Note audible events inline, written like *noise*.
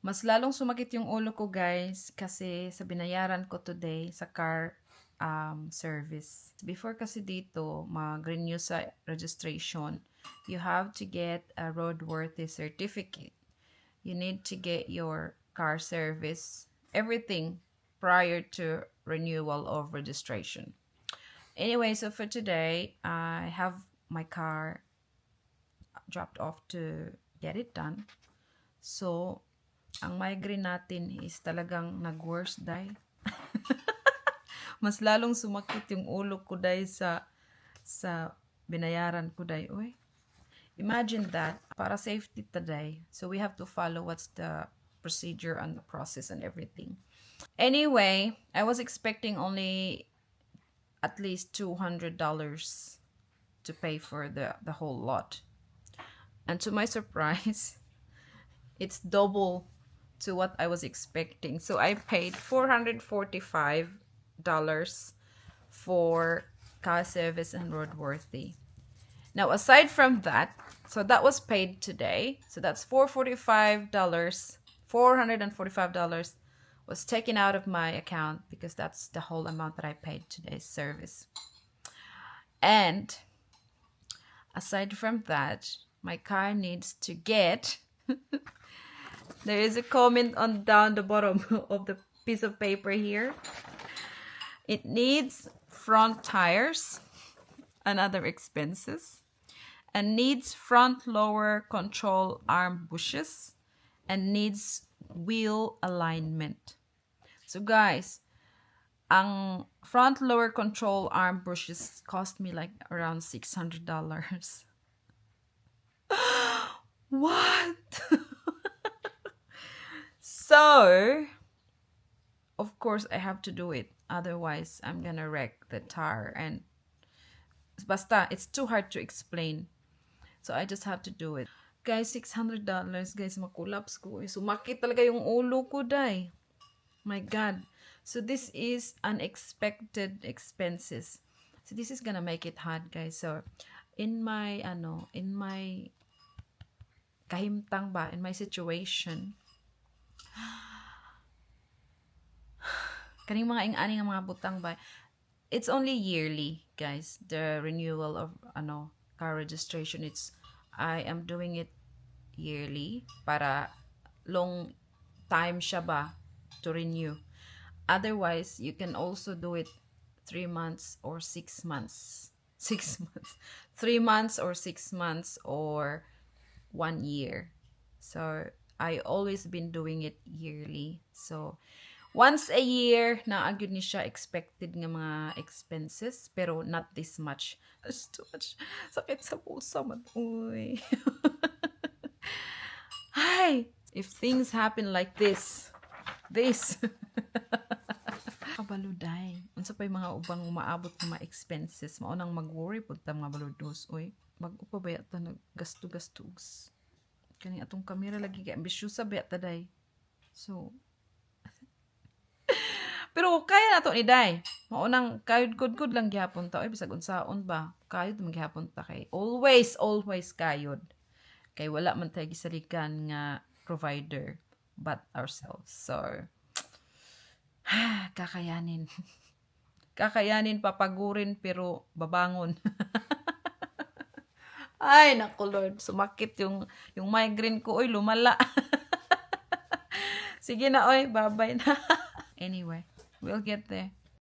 Mas lalong sumakit yung ulo ko guys kasi sa binayaran ko today sa car um, service. Before kasi dito mag-renew sa registration, you have to get a roadworthy certificate. You need to get your car service, everything prior to renewal of registration. Anyway, so for today, I have my car dropped off to get it done. So, ang migraine natin is talagang nag-worse dahil. *laughs* Mas lalong sumakit yung ulo ko dahil sa sa binayaran ko dahil. Uy, imagine that para safety today. So we have to follow what's the procedure and the process and everything. Anyway, I was expecting only at least $200 to pay for the the whole lot. And to my *laughs* surprise, it's double to what I was expecting. So I paid $445 for car service and roadworthy. Now aside from that, so that was paid today. So that's $445, $445 was taken out of my account because that's the whole amount that I paid today's service. And aside from that, my car needs to get *laughs* there is a comment on down the bottom *laughs* of the piece of paper here. It needs front tires and other expenses and needs front lower control arm bushes and needs wheel alignment. So guys, ang front lower control arm bushes cost me like around $600. *laughs* what? *laughs* so, of course, I have to do it. Otherwise, I'm gonna wreck the tire. And basta, it's too hard to explain. So, I just have to do it. Guys, $600. Guys, makulaps ko. Sumakit talaga yung ulo ko, day. My God. So, this is unexpected expenses. So, this is gonna make it hard, guys. So, in my, ano, in my kahimtang ba, in my situation, kaning mga ing-ani nga mga butang ba, it's only yearly, guys, the renewal of, ano, car registration. It's, I am doing it yearly para long time siya ba to renew. Otherwise, you can also do it three months or six months. *laughs* Six months. Three months or six months or one year. So, I always been doing it yearly. So, once a year, naagad ni siya expected nga mga expenses, pero not this much. *laughs* That's too much. Sakit sa puso man. Uy. *laughs* Hi! If things happen like this, this. *laughs* Kabaluday. Unsa pa yung mga ubang umaabot ng mga expenses, mao nang mag-worry pud ta mga baludos. Uy, mag-upa ba yata naggasto-gastos. Kani atong kamera lagi kay ambisyosa ba yata day. So, *laughs* pero kaya na to ni Day. Maunang kayod good good lang gihapon ta. Ay bisag unsaon ba? Kayod man gihapon ta kay always always kayod. Kay wala man tay gisalikan nga provider but ourselves. So *sighs* kakayanin. *laughs* Kakayanin papagurin pero babangon. *laughs* Ay, naku Lord, sumakit yung yung migraine ko, oy, lumala. *laughs* Sige na, oy, babay na. *laughs* anyway, we'll get there.